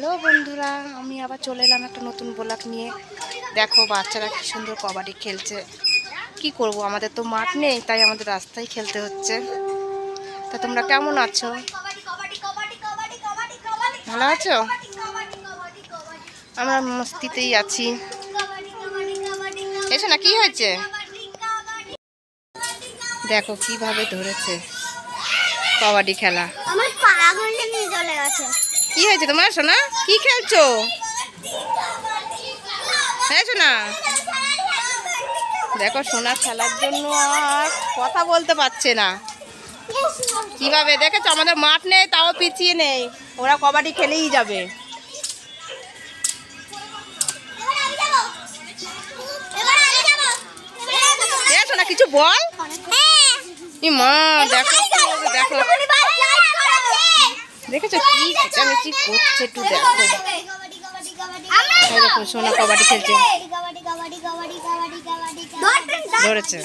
বন্ধুরা, আমি আবার চলে এলাম একটা নতুন ব্লগ নিয়ে। দেখো বাচ্চারা কি সুন্দর কবাডি খেলছে। কি করব, আমাদের তো মাঠ নেই, তাই আমাদের রাস্তায় খেলতে হচ্ছে। তা তোমরা কেমন আছো? ভালো আছো? আমরা মস্তিতেই আছি। এসো না, কি হয়েছে? দেখো কীভাবে ধরেছে কবাডি খেলা। আমার পাগলটা নিয়ে চলে গেছে। কি হয়েছে তোমার সোনা? কি খেলছো? হ্যাঁ সোনা? দেখো সোনা খেলার জন্য আর কথা বলতে পারছে না। কীভাবে? দেখেছ? আমাদের মাঠ নেই তাও পিছিয়ে নেই। ওরা কবাডি খেলেই যাবে। সোনা কিছু বল? ই মা দেখো দেখো দেখেছ কি চেঁচামেচি করছে একটু দেখো। সোনা কবাডি খেলছে। ধরেছে।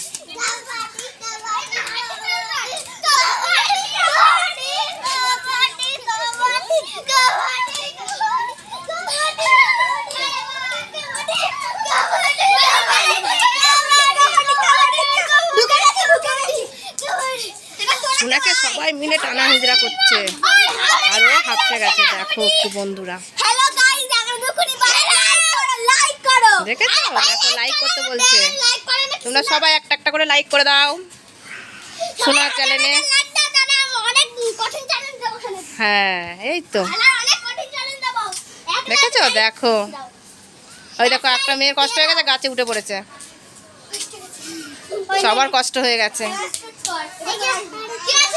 সোনাকে সবাই মিলে টানা হিজড়া করছে। আর ও হাঁপতে গেছে দেখো একটু বন্ধুরা। হ্যালো গাইস দেখো দুখুনি লাইক করো দেখেছ? দেখো লাইক করতে বলছে। তোমরা সবাই একটা একটা করে লাইক করে দাও। সোনা চ্যানেলে হ্যাঁ এই তো। দেখেছ? দেখো। ওই দেখো একটা মেয়ের কষ্ট হয়ে গেছে গাছে উঠে পড়েছে। সবার কষ্ট হয়ে গেছে। я